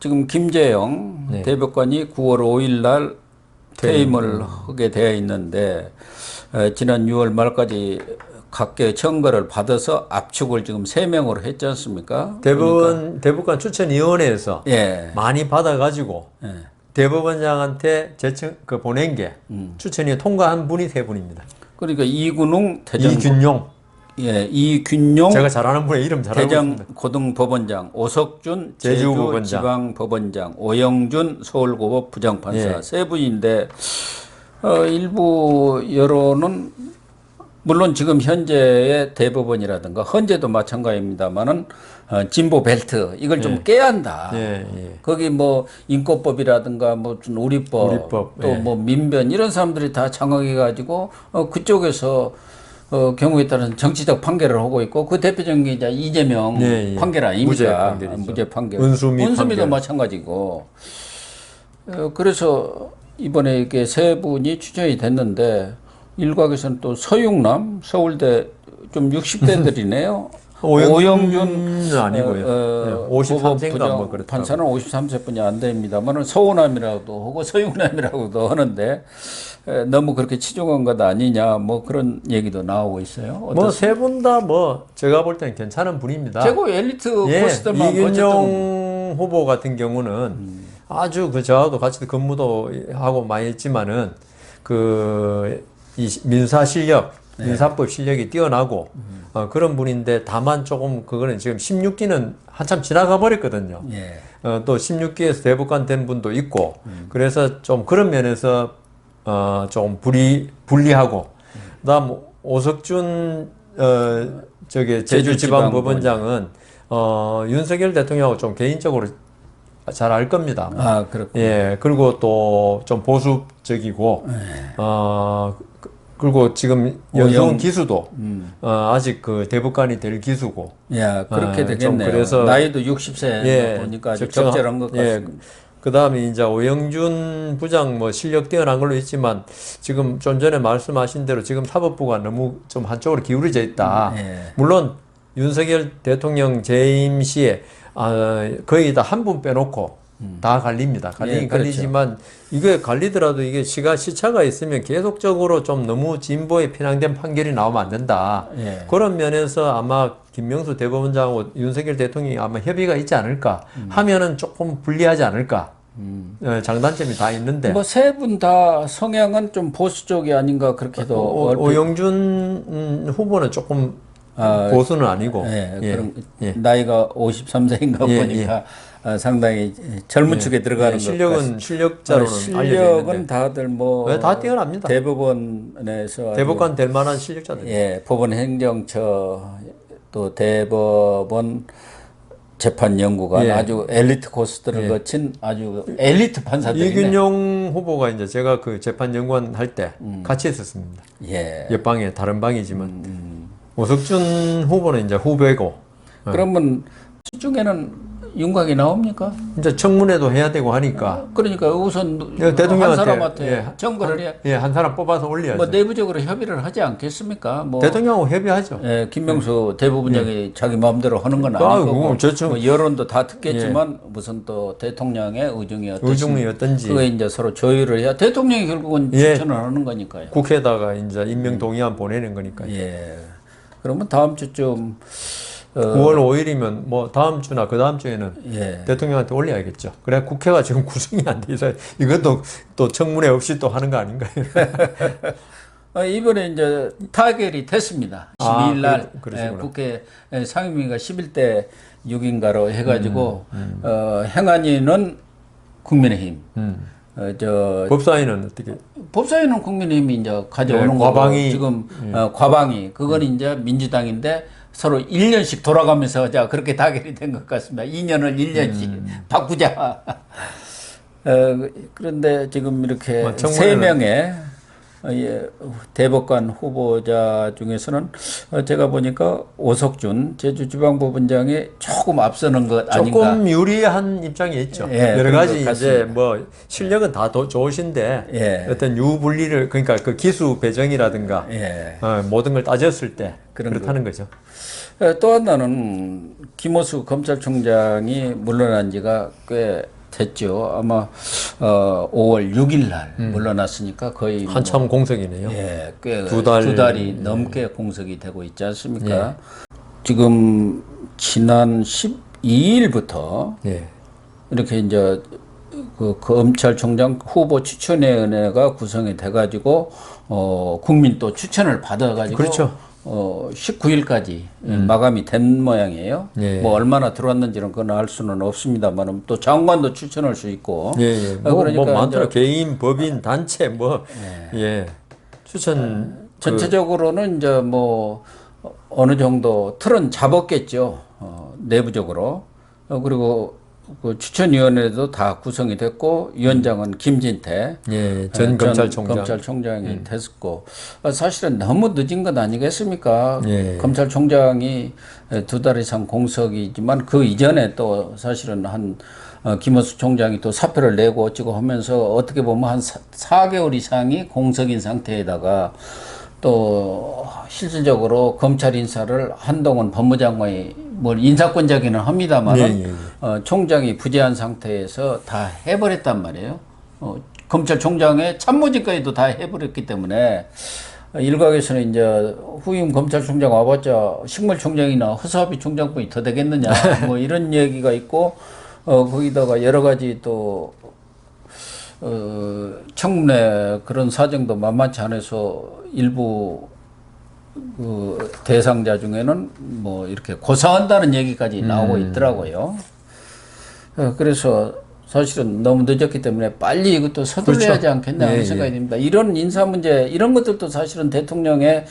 지금 김재영 네. 대법관이 9월 5일 날 퇴임을 하게 되어 있는데 에, 지난 6월 말까지 각계 청거를 받아서 압축을 지금 세명으로 했지 않습니까? 대법원 대법관 추천위원회에서 예. 많이 받아가지고 예. 대법원장한테 제청 그 보낸 게 음. 추천위 통과한 분이 세 분입니다. 그러니까 이군웅 대전 이균용 예, 이균용 제가 잘 아는 분의 이름 잘 있습니다. 고등법원장, 오석준 제주법원장. 제주지방법원장, 오영준 서울고법 부장판사 예. 세 분인데 어, 일부 여론은 물론 지금 현재의 대법원이라든가 헌재도 마찬가지입니다만은 어, 진보 벨트 이걸 좀 깨야 한다. 예, 예. 거기 뭐 인권법이라든가 뭐 우리법, 우리법, 예. 또뭐 민변 이런 사람들이 다 장악해 가지고 어 그쪽에서 어 경우에 따라서 정치적 판결을 하고 있고 그 대표적인 게 이제 이재명 예, 예. 판결 아닙니까? 무죄 판결이죠. 무죄 판결. 은수미 은수미도 판결. 마찬가지고. 어, 그래서 이번에 이게 세 분이 추천이 됐는데 일각에서는 또 서육남 서울대 좀 60대들이네요. 오영준은 아니고요. 어, 네, 53세 인가 부장 뭐 그렇더라고요. 판사는 53세뿐이 안 됩니다만은 서우남이라고도 하고 서육남이라고도 하는데 에, 너무 그렇게 치중한 것 아니냐 뭐 그런 얘기도 나오고 있어요. 뭐 세 분 다 뭐 제가 볼 때는 괜찮은 분입니다. 최고 엘리트 예, 어쨌든 이균용 후보 같은 경우는 아주 그 저하고 같이 근무도 하고 많이 했지만은 그이 민사 실력, 네. 민사법 실력이 뛰어나고 음. 어, 그런 분인데 다만 조금 그거는 지금 16기는 한참 지나가 버렸거든요. 예. 어, 또 16기에서 대법관 된 분도 있고 음. 그래서 좀 그런 면에서 어, 좀 불리 불리하고 그다음 오석준 어, 저기 제주지방법원장은 어, 윤석열 대통령하고 좀 개인적으로 잘 알 겁니다. 아 그렇고 예, 그리고 또 좀 보수적이고, 네. 어, 그- 그리고 지금 오영- 연수원 기수도 음. 어, 아직 그 대법관이 될 기수고, 야 그렇게 아, 좀 되겠네요. 그래서- 나이도 60세 예, 보니까 아주 적절한 것 예, 같습니다. 그 다음에 이제 오영준 부장 뭐 실력 뛰어난 걸로 있지만 지금 좀 전에 말씀하신 대로 지금 사법부가 너무 좀 한쪽으로 기울어져 있다. 예. 물론 윤석열 대통령 재임 시에 아, 거의 다 한 분 빼놓고 다 갈립니다. 갈리긴 예, 그렇죠. 갈리지만 이게 갈리더라도 이게 시가 시차가 있으면 계속적으로 좀 너무 진보에 편향된 판결이 나오면 안 된다. 예. 그런 면에서 아마 김명수 대법원장하고 윤석열 대통령이 아마 협의가 있지 않을까 하면은 조금 불리하지 않을까. 어, 장단점이 다 있는데 뭐 세 분 다 성향은 좀 보수 쪽이 아닌가 그렇게도 오, 얼핏- 오영준 음, 후보는 조금 아, 보수는 아니고 예, 예, 그럼 예. 나이가 53세인가 예, 보니까 어, 상당히 젊은 축에 들어가는 예, 것 실력은. 실력자로는 어, 실력은 다들 뭐 네, 다 뛰어납니다. 대법원에서 대법관 될 만한 실력자들. 예, 법원 행정처 또 대법원 재판연구관 예. 아주 엘리트 코스들을 거친 아주 엘리트 판사들이네. 이균용 후보가 이제 제가 그 재판 연구원 할때 음. 같이 했었습니다. 예. 옆방에 다른 방이지만 음, 오석준 후보는 이제 후배고 그러면 시중에는 윤곽이 나옵니까? 이제 청문회도 해야 되고 하니까 그러니까 우선 예, 한 대통령한테 사람한테 예, 정거를 해. 예, 한 사람 뽑아서 올려야죠. 뭐 내부적으로 협의를 하지 않겠습니까? 뭐 대통령하고 협의하죠. 예, 김명수 대법원장이 자기 마음대로 하는 건 예. 아, 아니고 좋죠. 뭐 여론도 다 듣겠지만 무슨 또 대통령의 의중이 어떠신지 의중이 어떤지 그거 이제 서로 조율을 해야 대통령이 결국은 예. 추천을 하는 거니까요. 국회에다가 이제 임명 동의안 보내는 거니까. 예. 그러면 다음 주쯤 어, 9월 5일이면 뭐 다음 주나 그 다음 주에는 예. 대통령한테 올려야겠죠. 그래 국회가 지금 구성이 안 돼 있어요. 이것도 또 청문회 없이 또 하는 거 아닌가요? 어, 이번에 이제 타결이 됐습니다. 아, 12일 날 그러- 그러시구나. 예, 국회 예, 상임위가 11대 6인가로 해가지고 음, 어, 행안위는 국민의힘, 음. 어, 저 법사위는 어떻게? 법사위는 국민의힘이 이제 가져오는 네, 거고 과방위. 예. 지금 어, 과방위 그건 이제 민주당인데 서로 1년씩 돌아가면서 자 그렇게 타결이 된 것 같습니다. 2년을 1년씩 음. 바꾸자. 어, 그런데 지금 이렇게 뭐 세 명의 어, 예, 대법관 후보자 중에서는 어, 제가 보니까 오석준 제주지방법원장이 조금 앞서는 것 아닌가. 조금 유리한 입장이 있죠. 예, 여러 가지 것 이제. 뭐 실력은 다 도- 좋으신데 예. 어떤 유분리를 그러니까 그 기수 배정이라든가 예. 어, 모든 걸 따졌을 때 그런 그렇다는 거죠. 에, 또 하나는 김호수 검찰총장이 물러난 지가 꽤 됐죠. 아마 어, 5월 6일 날 물러났으니까 거의 뭐, 한참 공석이네요. 예, 꽤두 달, 두 달이 넘게 공석이 되고 있지 않습니까? 지금 지난 12일부터 예. 이렇게 이제 그 검찰총장 후보 추천위원회가 구성이 돼가지고 어 국민 또 추천을 받아가지고 그렇죠. 어 19일까지 마감이 된 모양이에요. 예. 뭐 얼마나 들어왔는지는 그건 알 수는 없습니다만 또 장관도 추천할 수 있고. 예, 예. 어, 뭐, 그러니까 뭐 많더라. 개인, 법인, 단체 뭐 예. 추천 전체적으로는 이제 뭐 어느 정도 틀은 잡았겠죠. 어, 내부적으로. 어, 그리고 그 추천위원회도 다 구성이 됐고 위원장은 김진태 예, 전 예, 검찰총장. 검찰총장이 됐고 어, 사실은 너무 늦은 것 아니겠습니까? 예. 검찰총장이 두 달 이상 공석이지만 그 이전에 또 사실은 한 어, 김호수 총장이 또 사표를 내고 어찌고 하면서 어떻게 보면 한 사, 4개월 이상이 공석인 상태에다가 또 실질적으로 검찰 인사를 한동훈 법무장관이 뭘 인사권자기는 합니다만은 예, 예, 예. 어, 총장이 부재한 상태에서 다 해버렸단 말이에요. 어, 검찰총장의 참모진까지도 다 해버렸기 때문에 어, 일각에서는 이제 후임 검찰총장 와봤자 식물총장이나 허수아비 총장뿐이 더 되겠느냐 뭐 이런 얘기가 있고 어, 거기다가 여러 가지 또 어, 청문회 그런 사정도 만만치 않아서 일부 그 대상자 중에는 뭐 이렇게 고사한다는 얘기까지 나오고 있더라고요. 어, 그래서 사실은 너무 늦었기 때문에 빨리 이것도 서둘러야지 그렇죠. 않겠나 하는 예, 생각이 듭니다. 이런 인사 문제 이런 것들도 사실은 대통령의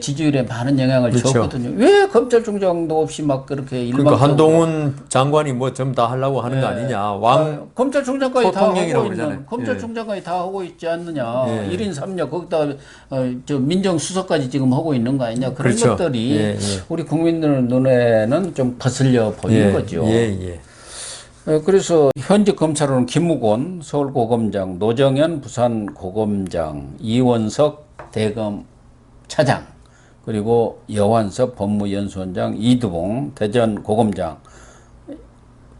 지지율에 많은 영향을 그렇죠. 줬거든요. 왜 검찰총장도 없이 막 그렇게 그러니까 일방적으로 한동훈 장관이 뭐 전부 다 하려고 하는 거 아니냐. 왕 아, 검찰총장까지 다 하고 있는 그러잖아요. 검찰총장까지 다 하고 있지 않느냐. 예. 일 1인 3역 거기다 어, 저 민정수석까지 지금 하고 있는 거 아니냐. 그런 그렇죠. 것들이 예, 예. 우리 국민들 눈에는 좀 거슬려 보이는 예, 거죠. 예, 예. 어, 그래서 현직 검찰은 김무곤 서울고검장, 노정현 부산고검장, 이원석 대검 차장, 그리고 여완섭 법무연수원장, 이두봉 대전고검장.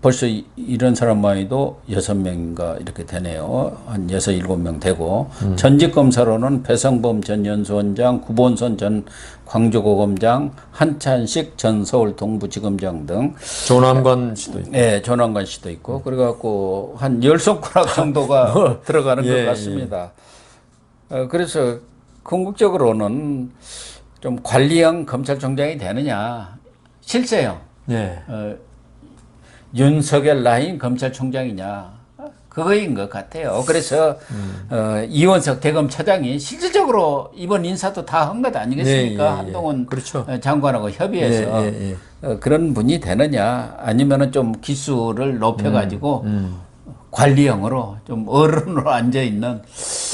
벌써 이- 이런 사람만 해도 여섯 명인가 이렇게 되네요. 한 여섯 일곱 명 되고 전직 검사로는 배성범 전 연수원장, 구본선 전 광주고검장, 한찬식 전 서울 동부지검장 등 조남관 씨도 있고. 네, 전환관 씨도 있고 그래갖고 한 열 손가락 정도가 들어가는 예, 것 같습니다. 어, 그래서 궁극적으로는 좀 관리형 검찰총장이 되느냐 실세형 예. 어, 윤석열 라인 검찰총장이냐 그거인 것 같아요. 그래서 어, 이원석 대검 차장이 실질적으로 이번 인사도 다 한 것 아니겠습니까? 예, 예, 예. 한동훈 그렇죠. 어, 장관하고 협의해서 예, 예, 예. 어, 그런 분이 되느냐 아니면은 좀 기수를 높여가지고 음, 관리형으로 좀 어른으로 앉아 있는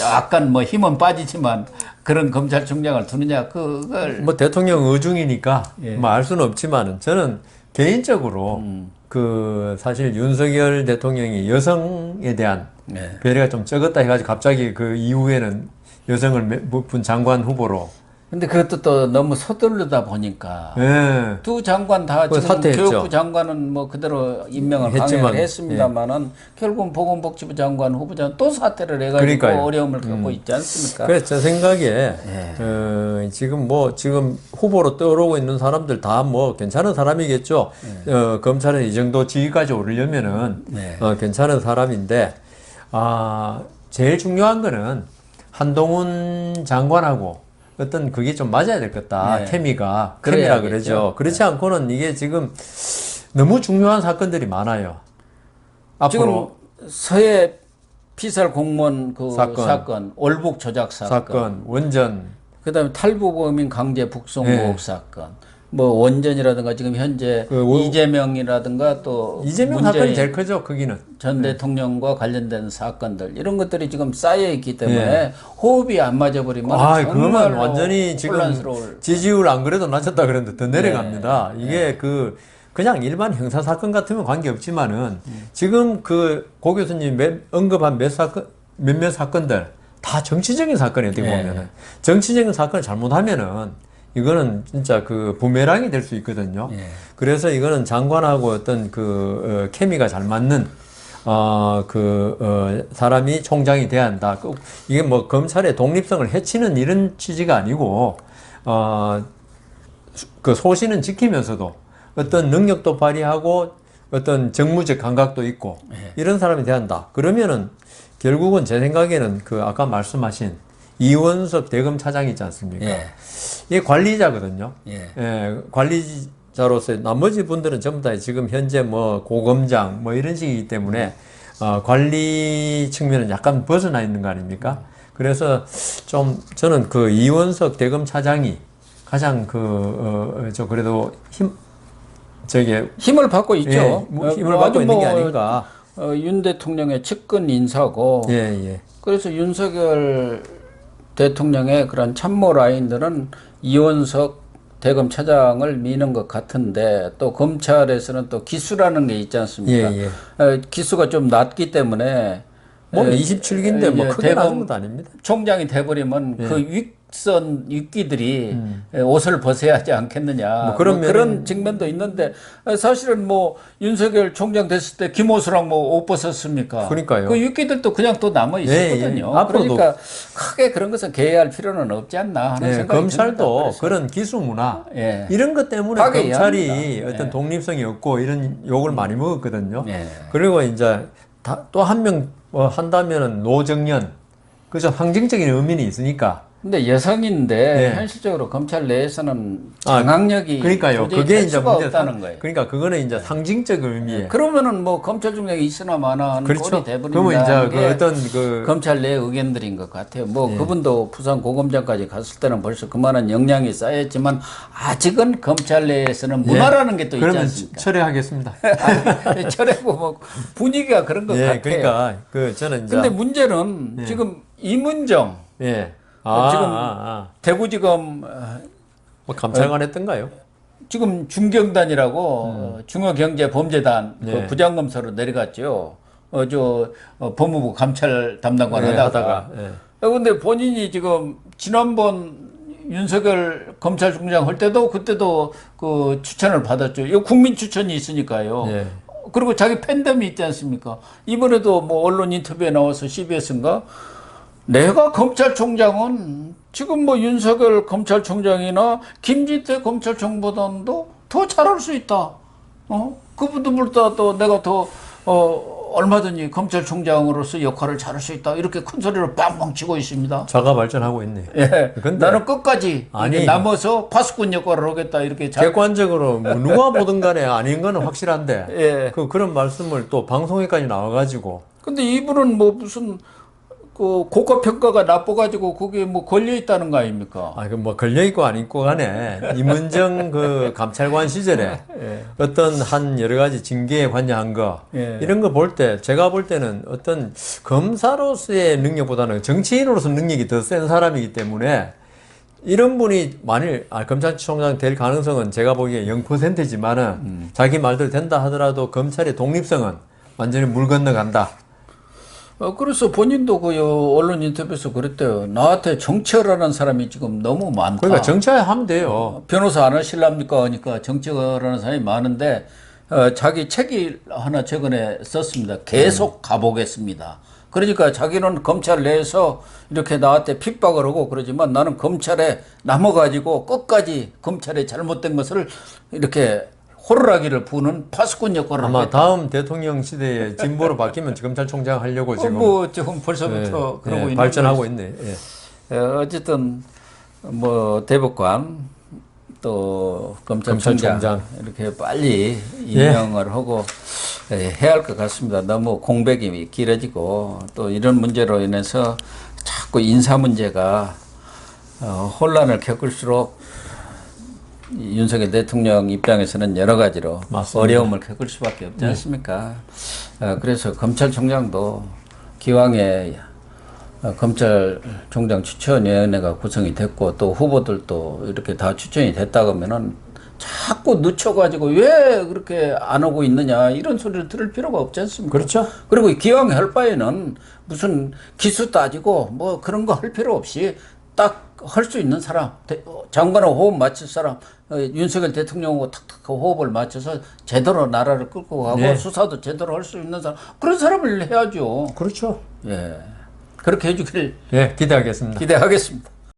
약간 뭐 힘은 빠지지만 그런 검찰총장을 두느냐 그걸 뭐 대통령 의중이니까 예. 뭐알 수는 없지만은 저는 개인적으로 음. 그 사실 윤석열 대통령이 여성에 대한 네. 배려가 좀 적었다 해가지고 갑자기 그 이후에는 여성을 몇 분 장관 후보로 근데 그것도 또 너무 서두르다 보니까 예. 두 장관 다그 지금 사퇴했죠. 교육부 장관은 뭐 그대로 임명을 했지만, 강행을 했습니다만은 결국은 보건복지부 장관 후보자는 또 사퇴를 해가지고 그러니까요. 음. 어려움을 겪고 있지 않습니까? 그래서 제 생각에 예. 어, 지금 뭐 지금 후보로 떠오르고 있는 사람들 다 뭐 괜찮은 사람이겠죠. 어, 검찰은 이 정도 지위까지 오르려면은 네. 어, 괜찮은 사람인데 아 제일 중요한 거는 한동훈 장관하고 어떤 그게 좀 맞아야 될 것다. 네. 케미가 케미라. 그러죠. 그렇지 않고는 이게 지금 너무 중요한 사건들이 많아요. 앞으로 지금 서해 피살 공무원 그 사건. 사건, 올북 조작 사건, 사건 원전 그다음에 탈북 어민 강제 북송 네. 사건, 뭐 원전이라든가 지금 현재 그 오- 이재명이라든가 또 이재명 문재인 사건이 제일 크죠. 거기는 전 대통령과 관련된 사건들 이런 것들이 지금 쌓여 있기 때문에 예. 호흡이 안 맞아 버리면 아, 정말 그러면 완전히 지금 혼란스러울. 지지율 안 그래도 낮췄다 그랬는데 더 네. 내려갑니다. 이게 그 그냥 일반 형사 사건 같으면 관계 없지만은 지금 그 고 교수님 몇- 언급한 몇 사건 몇몇 사건들 다 정치적인 사건이 어떻게 네. 보면은 정치적인 사건을 잘못하면은 이거는 진짜 그 부메랑이 될 수 있거든요. 예. 그래서 이거는 장관하고 어떤 그 어, 케미가 잘 맞는 어, 그 어, 사람이 총장이 돼야 한다. 꼭 이게 뭐 검찰의 독립성을 해치는 이런 취지가 아니고 어, 그 소신은 지키면서도 어떤 능력도 발휘하고 어떤 정무적 감각도 있고 이런 사람이 돼야 한다. 그러면은 결국은 제 생각에는 그 아까 말씀하신 이원석 대검 차장 있지 않습니까? 예. 이게 관리자거든요. 예. 예, 관리자로서 나머지 분들은 전부 다 지금 현재 뭐 고검장 뭐 이런 식이기 때문에 어, 관리 측면은 약간 벗어나 있는 거 아닙니까? 그래서 좀 저는 그 이원석 대검 차장이 가장 그저 그래도 힘 저게 힘을 받고 있죠. 예, 뭐 어, 힘을 뭐 받고 있는 게 뭐, 아닌가. 어, 윤 대통령의 측근 인사고 예, 예. 그래서 윤석열 대통령의 그런 참모 라인들은 이원석 대검 차장을 미는 것 같은데 또 검찰에서는 또 기수라는 게 있지 않습니까? 예, 예. 어, 기수가 좀 낮기 때문에 뭐 에, 27기인데 뭐 예, 크게 낮은 것도 아닙니다. 총장이 돼버리면 예. 그윗 선 윗기들이 옷을 벗어야 하지 않겠느냐. 음. 뭐뭐 그런 그런, 면은- 측면도 있는데 아, 사실은 뭐 윤석열 총장 됐을 때 김호수랑 뭐 옷 벗었습니까? 그러니까요. 그 윗기들도 그냥 또 남아 있었거든요. 예, 예. 앞으로도- 그러니까 크게 그런 것은 개의할 필요는 없지 않나 하는 예, 생각이 검찰도. 그런 기수 문화 예. 이런 것 때문에 검찰이 합니다. 어떤 예. 독립성이 없고 이런 욕을 많이 먹었거든요. 예. 그리고 이제 또 한명뭐 한다면은 노정연 그죠 상징적인 의미는 있으니까 근데 여성인데 예. 현실적으로 검찰 내에서는 아, 장악력이 그러니까요. 도저히 그게 될 이제 수가 문제 없다는 거예요. 그러니까 그거는 이제 상징적 의미에 그러면은 뭐 검찰 중량이 있으나 마나 그렇죠. 꼴이 돼버린다. 그러면 이제 그게 어떤 그 검찰 내 의견들인 것 같아요. 뭐 예. 그분도 부산 고검장까지 갔을 때는 벌써 그만한 역량이 쌓였지만 아직은 검찰 내에서는 문화라는 게또 있지 예. 않습니까? 철회하겠습니다. 아니, 철회고 뭐 분위기가 그런 것 예, 같아요. 그러니까 그 저는 이제 근데 문제는 지금 이문정 예. 아, 지금- 아, 아. 대구지검 어, 뭐 감찰관 했던가요? 지금 중경단이라고 어, 중앙경제범죄단 그 네. 부장검사로 내려갔죠. 어, 저 어, 법무부 감찰 담당관 예, 하다가. 하다가 예. 어, 근데 본인이 지금 지난번 윤석열 검찰총장 할 때도 그때도 그 추천을 받았죠. 이거 국민 추천이 있으니까요. 예. 그리고 자기 팬덤이 있지 않습니까? 이번에도 뭐 언론 인터뷰에 나와서 CBS인가 내가 검찰총장은 지금 뭐 윤석열 검찰총장이나 김진태 검찰총보다도 더 잘할 수 있다. 어? 그분들보다 또 내가 더 어, 얼마든지 검찰총장으로서 역할을 잘할 수 있다. 이렇게 큰 소리로 빵빵 치고 있습니다. 자가 발전하고 있네. 예. 근데- 나는 끝까지 아니. 남아서 파수꾼 역할을 하겠다. 이렇게 자, 객관적으로 뭐 누가 보든 간에 아닌 거는 확실한데 예. 그 그런 말씀을 또 방송에까지 나와가지고 근데 이분은 뭐 무슨 그 고가 평가가 나빠가지고 그게 뭐 걸려 있다는 거 아닙니까? 아, 그뭐 걸려 있고 안 있고 간에 임은정 그 감찰관 시절에 예. 어떤 한 여러 가지 징계에 관여한 거 예. 이런 거 볼 때 제가 볼 때는 어떤 검사로서의 능력보다는 정치인으로서 능력이 더 센 사람이기 때문에 이런 분이 만일 아, 검찰총장 될 가능성은 제가 보기에 0%지만은 음. 자기 말대로 된다 하더라도 검찰의 독립성은 완전히 물 건너간다. 어, 그래서 본인도 그요 언론 인터뷰에서 그랬대요. 나한테 정치하라는 사람이 지금 너무 많다. 그러니까 정치하면 돼요. 어, 변호사 안 하실랍니까? 하니까 정치하라는 사람이 많은데 어, 자기 책이 하나 최근에 썼습니다. 계속 가보겠습니다. 그러니까 자기는 검찰 내에서 이렇게 나한테 핍박을 하고 그러지만 나는 검찰에 남아가지고 끝까지 검찰의 잘못된 것을 이렇게 호루라기를 부는 파수꾼 역할을 아마 하겠다. 다음 대통령 시대에 진보로 바뀌면 검찰총장 하려고 어, 지금 뭐 지금 벌써부터 예, 그러고 예, 있는 발전하고 있네. 예. 어, 어쨌든 뭐 대법관 또 검찰총장, 검찰총장. 이렇게 빨리 임명을 하고 예, 해야 할 것 같습니다. 너무 공백이 길어지고 또 이런 문제로 인해서 자꾸 인사 문제가 어, 혼란을 겪을수록 이 윤석열 대통령 입장에서는 여러 가지로 맞습니다. 어려움을 겪을 수밖에 없지 않습니까? 어, 그래서 검찰총장도 기왕에 어, 검찰총장 추천위원회가 구성이 됐고 또 후보들도 이렇게 다 추천이 됐다 그러면은 자꾸 늦춰가지고 왜 그렇게 안 오고 있느냐 이런 소리를 들을 필요가 없지 않습니까? 그렇죠. 그리고 기왕에 할 바에는 무슨 기수 따지고 뭐 그런 거 할 필요 없이 딱 할 수 있는 사람, 대- 어, 장관하고 호흡 맞출 사람, 어, 윤석열 대통령하고 탁탁 그 호흡을 맞춰서 제대로 나라를 끌고 가고 네. 수사도 제대로 할 수 있는 사람, 그런 사람을 해야죠. 그렇죠. 예. 그렇게 해주길 예, 기대하겠습니다. 기대하겠습니다.